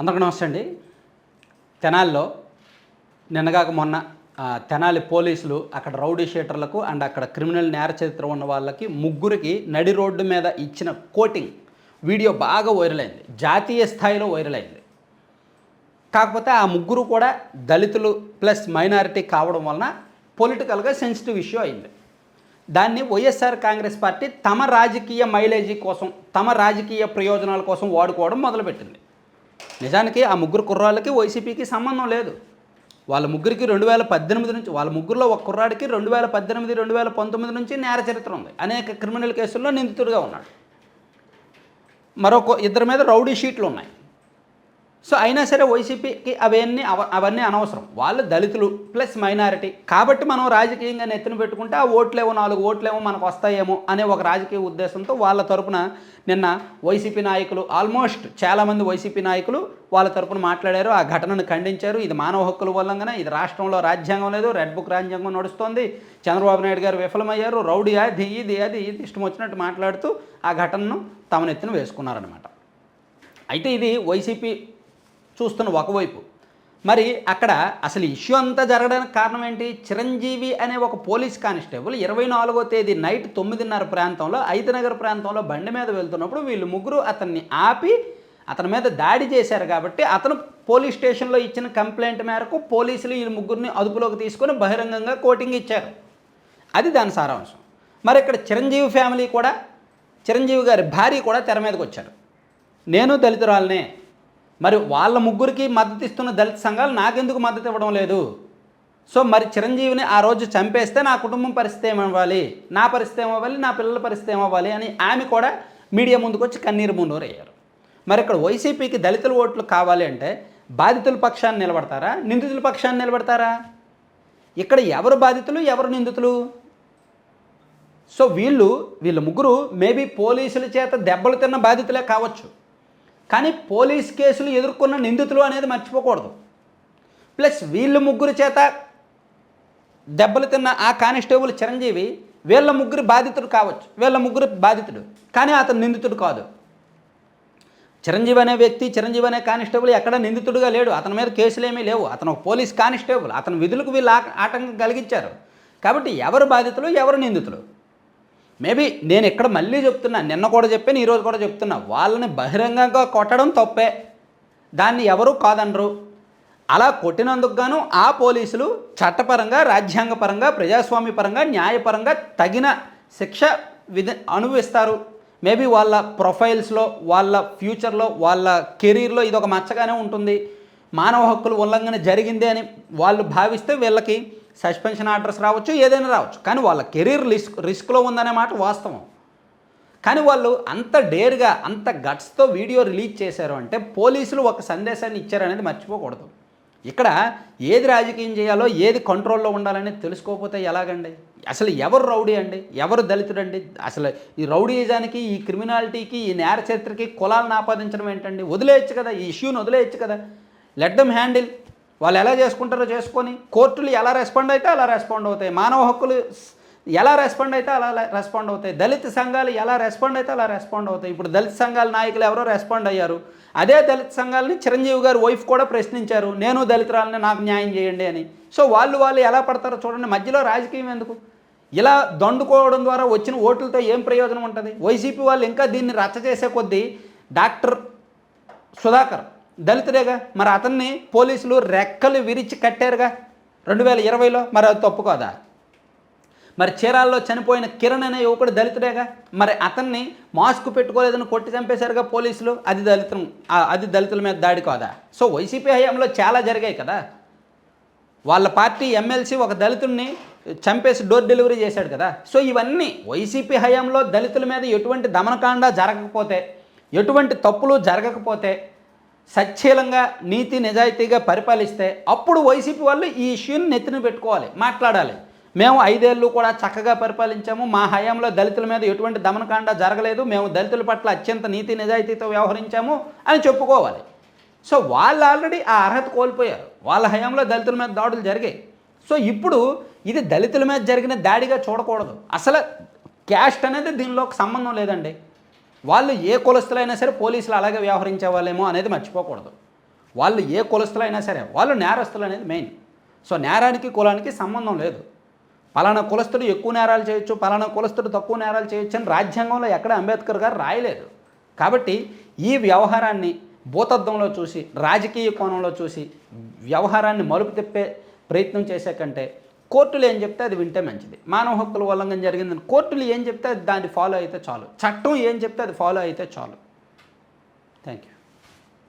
అందరికీ నమస్తే అండి. తెనాల్లో నిన్నగాక మొన్న తెనాలి పోలీసులు అక్కడ రౌడీ షీటర్లకు అండ్ అక్కడ క్రిమినల్ నేర చరిత్ర ఉన్న వాళ్ళకి ముగ్గురికి నడి రోడ్డు మీద ఇచ్చిన కోటింగ్ వీడియో బాగా వైరల్ అయింది. జాతీయ స్థాయిలో వైరల్ అయింది. కాకపోతే ఆ ముగ్గురు కూడా దళితులు ప్లస్ మైనారిటీ కావడం వలన పొలిటికల్గా సెన్సిటివ్ ఇష్యూ అయింది. దాన్ని వైఎస్ఆర్ కాంగ్రెస్ పార్టీ తమ రాజకీయ మైలేజీ కోసం తమ రాజకీయ ప్రయోజనాల కోసం వాడుకోవడం మొదలుపెట్టింది. నిజానికి ఆ ముగ్గురు కుర్రాళ్ళకి వైసీపీకి సంబంధం లేదు. వాళ్ళ ముగ్గురికి రెండు వేల పద్దెనిమిది నుంచి వాళ్ళ ముగ్గురులో ఒక కుర్రాడికి రెండు వేల పద్దెనిమిది రెండు వేల పంతొమ్మిది నుంచి నేర చరిత్ర ఉంది. అనేక క్రిమినల్ కేసుల్లో నిందితుడిగా ఉన్నాడు. మరొక ఇద్దరి మీద రౌడీ షీట్లు ఉన్నాయి. సో అయినా సరే వైసీపీకి అవన్నీ అవ అవన్నీ అనవసరం. వాళ్ళు దళితులు ప్లస్ మైనారిటీ. కాబట్టి మనం రాజకీయంగా నెత్తిన పెట్టుకుంటే ఆ ఓట్లేమో నాలుగు ఓట్లేమో మనకు వస్తాయేమో అనే ఒక రాజకీయ ఉద్దేశంతో వాళ్ళ తరపున నిన్న వైసీపీ నాయకులు ఆల్మోస్ట్ చాలామంది వైసీపీ నాయకులు వాళ్ళ తరపున మాట్లాడారు. ఆ ఘటనను ఖండించారు. ఇది మానవ హక్కుల వల్లంగానే ఇది రాష్ట్రంలో రాజ్యాంగం లేదు రెడ్ బుక్ రాజ్యాంగం నడుస్తోంది. చంద్రబాబు నాయుడు గారు విఫలమయ్యారు. రౌడీ అది ఇది అది ఇది ఇష్టం వచ్చినట్టు మాట్లాడుతూ ఆ ఘటనను తమ నెత్తిన వేసుకున్నారనమాట అయితే ఇది వైసీపీ చూస్తున్న ఒకవైపు. మరి అక్కడ అసలు ఇష్యూ అంతా జరగడానికి కారణం ఏంటి? చిరంజీవి అనే ఒక పోలీస్ కానిస్టేబుల్ ఇరవై నాలుగో తేదీ నైట్ తొమ్మిదిన్నర ప్రాంతంలో ఐదునగర్ ప్రాంతంలో బండి మీద వెళ్తున్నప్పుడు వీళ్ళు ముగ్గురు అతన్ని ఆపి అతని మీద దాడి చేశారు కాబట్టి అతను పోలీస్ స్టేషన్లో ఇచ్చిన కంప్లైంట్ మేరకు పోలీసులు ఈ ముగ్గురిని అదుపులోకి తీసుకొని బహిరంగంగా కోటింగ్ ఇచ్చారు. అది దాని సారాంశం. మరి ఇక్కడ చిరంజీవి ఫ్యామిలీ కూడా చిరంజీవి గారి భార్య కూడా తెర మీదకి వచ్చారు. నేను దళితురాలనే మరి వాళ్ళ ముగ్గురికి మద్దతు ఇస్తున్న దళిత సంఘాలు నాకెందుకు మద్దతు ఇవ్వడం లేదు? సో మరి చిరంజీవిని ఆ రోజు చంపేస్తే నా కుటుంబం పరిస్థితి ఏమవ్వాలి? నా పరిస్థితి ఏమవ్వాలి? నా పిల్లల పరిస్థితి ఏమవ్వాలి? అని ఆమె కూడా మీడియా ముందుకు వచ్చి కన్నీరు మున్నూరు అయ్యారు మరి ఇక్కడ వైసీపీకి దళితుల ఓట్లు కావాలి అంటే బాధితుల పక్షాన్ని నిలబడతారా? నిందితుల పక్షాన్ని నిలబడతారా? ఇక్కడ ఎవరు బాధితులు? ఎవరు నిందితులు? సో వీళ్ళు వీళ్ళ ముగ్గురు మేబీ పోలీసుల చేత దెబ్బలు తిన్న బాధితులే కావచ్చు. కానీ పోలీస్ కేసులు ఎదుర్కొన్న నిందితులు అనేది మర్చిపోకూడదు. ప్లస్ వీళ్ళ ముగ్గురు చేత దెబ్బలు తిన్న ఆ కానిస్టేబుల్ చిరంజీవి వీళ్ళ ముగ్గురు బాధితుడు కావచ్చు వీళ్ళ ముగ్గురు బాధితుడు కానీ అతను నిందితుడు కాదు. చిరంజీవి అనే వ్యక్తి చిరంజీవి అనే కానిస్టేబుల్ ఎక్కడ నిందితుడుగా లేడు. అతని మీద కేసులు ఏమీ లేవు. అతను ఒక పోలీస్ కానిస్టేబుల్. అతని విధులకు వీళ్ళు ఆటంకం కలిగించారు. కాబట్టి ఎవరు బాధితులు ఎవరు నిందితులు? మేబీ నేను ఇక్కడ మళ్ళీ చెప్తున్నా నిన్న కూడా చెప్పాను ఈరోజు కూడా చెప్తున్నా వాళ్ళని బహిరంగంగా కొట్టడం తప్పే. దాన్ని ఎవరు కాదనరు. అలా కొట్టినందుకు గాను ఆ పోలీసులు చట్టపరంగా రాజ్యాంగపరంగా ప్రజాస్వామ్యపరంగా న్యాయపరంగా తగిన శిక్ష విధ అనుభవిస్తారు. మేబీ వాళ్ళ ప్రొఫైల్స్లో వాళ్ళ ఫ్యూచర్లో వాళ్ళ కెరీర్లో ఇది ఒక మచ్చగానే ఉంటుంది. మానవ హక్కుల ఉల్లంఘన జరిగింది అని వాళ్ళు భావిస్తే వీళ్ళకి సస్పెన్షన్ ఆర్డర్స్ రావచ్చు ఏదైనా రావచ్చు. కానీ వాళ్ళ కెరీర్ రిస్క్ రిస్క్లో ఉందనే మాట వాస్తవం. కానీ వాళ్ళు అంత డేర్గా అంత గట్స్తో వీడియో రిలీజ్ చేశారు అంటే పోలీసులు ఒక సందేశాన్ని ఇచ్చారనేది మర్చిపోకూడదు. ఇక్కడ ఏది రాజకీయం చేయాలో ఏది కంట్రోల్లో ఉండాలనేది తెలుసుకోకపోతే ఎలాగండి? అసలు ఎవరు రౌడీ అండి? ఎవరు దళితుడండి? అసలు ఈ రౌడీజానికి ఈ క్రిమినాలిటీకి ఈ నేర చరిత్రకి కులాలను ఆపాదించడం ఏంటండి? వదిలేయచ్చు కదా ఈ ఇష్యూని వదిలేయచ్చు కదా. Let them handle. వాళ్ళు ఎలా చేసుకుంటారో చేసుకొని కోర్టులు ఎలా రెస్పాండ్ అయితే అలా రెస్పాండ్ అవుతాయి. మానవ హక్కులు ఎలా రెస్పాండ్ అయితే అలా రెస్పాండ్ అవుతాయి. దళిత సంఘాలు ఎలా రెస్పాండ్ అయితే అలా రెస్పాండ్ అవుతాయి. ఇప్పుడు దళిత సంఘాల నాయకులు ఎవరో రెస్పాండ్ అయ్యారు. అదే దళిత సంఘాలని చిరంజీవి గారు వైఫ్ కూడా ప్రశ్నించారు. నేను దళితురాలని నాకు న్యాయం చేయండి అని. సో వాళ్ళు వాళ్ళు ఎలా పడతారో చూడండి. మధ్యలో రాజకీయం ఎందుకు? ఇలా దండుకోవడం ద్వారా వచ్చిన ఓట్లతో ఏం ప్రయోజనం ఉంటుంది? వైసీపీ వాళ్ళు ఇంకా దీన్ని రచ్చ చేసే కొద్దీ డాక్టర్ సుధాకర్ దళితుడేగా? మరి అతన్ని పోలీసులు రెక్కలు విరిచి కట్టారుగా? రెండు వేల ఇరవైలో మరి అది తప్పుకోదా? మరి చీరాల్లో చనిపోయిన కిరణ్ అనే యువకుడు దళితుడేగా? మరి అతన్ని మాస్క్ పెట్టుకోలేదని కొట్టి చంపేశారుగా పోలీసులు? అది దళితం అది దళితుల మీద దాడి కాదా? సో వైసీపీ హయాంలో చాలా జరిగాయి కదా? వాళ్ళ పార్టీ ఎమ్మెల్సీ ఒక దళితుడిని చంపేసి డోర్ డెలివరీ చేశాడు కదా? సో ఇవన్నీ వైసీపీ హయాంలో దళితుల మీద ఎటువంటి దమనకాండ జరగకపోతే ఎటువంటి తప్పులు జరగకపోతే సచ్చీలంగా నీతి నిజాయితీగా పరిపాలిస్తే అప్పుడు వైసీపీ వాళ్ళు ఈ ఇష్యూని నెత్తిన పెట్టుకోవాలి మాట్లాడాలి. మేము ఐదేళ్ళు కూడా చక్కగా పరిపాలించాము మా హయాంలో దళితుల మీద ఎటువంటి దమనకాండ జరగలేదు మేము దళితుల పట్ల అత్యంత నీతి నిజాయితీతో వ్యవహరించాము అని చెప్పుకోవాలి. సో వాళ్ళు ఆల్రెడీ ఆ అర్హత కోల్పోయారు వాళ్ళ హయాంలో దళితుల మీద దాడులు జరిగాయి. సో ఇప్పుడు ఇది దళితుల మీద జరిగిన దాడిగా చూడకూడదు. అసలు క్యాస్ట్ అనేది దీనిలో ఒక సంబంధం లేదండి. వాళ్ళు ఏ కులస్తులైనా సరే పోలీసులు అలాగే వ్యవహరించే వాళ్ళేమో అనేది మర్చిపోకూడదు. వాళ్ళు ఏ కులస్తులైనా సరే వాళ్ళు నేరస్తులు అనేది మెయిన్. సో నేరానికి కులానికి సంబంధం లేదు. పలానా కులస్తుడు ఎక్కువ నేరాలు చేయొచ్చు పలానా కులస్తుడు తక్కువ నేరాలు చేయొచ్చు అని రాజ్యాంగంలో ఎక్కడ అంబేద్కర్ గారు రాయలేదు. కాబట్టి ఈ వ్యవహారాన్ని భూతత్వంలో చూసి రాజకీయ కోణంలో చూసి వ్యవహారాన్ని మలుపు తిప్పే ప్రయత్నం చేసే కంటే కోర్టులు ఏం చెప్తే అది వింటే మంచిది. మానవ హక్కుల ఉల్లంఘన జరిగిందని కోర్టులు ఏం చెప్తే అది దాన్ని ఫాలో అయితే చాలు. చట్టం ఏం చెప్తే అది ఫాలో అయితే చాలు. Thank you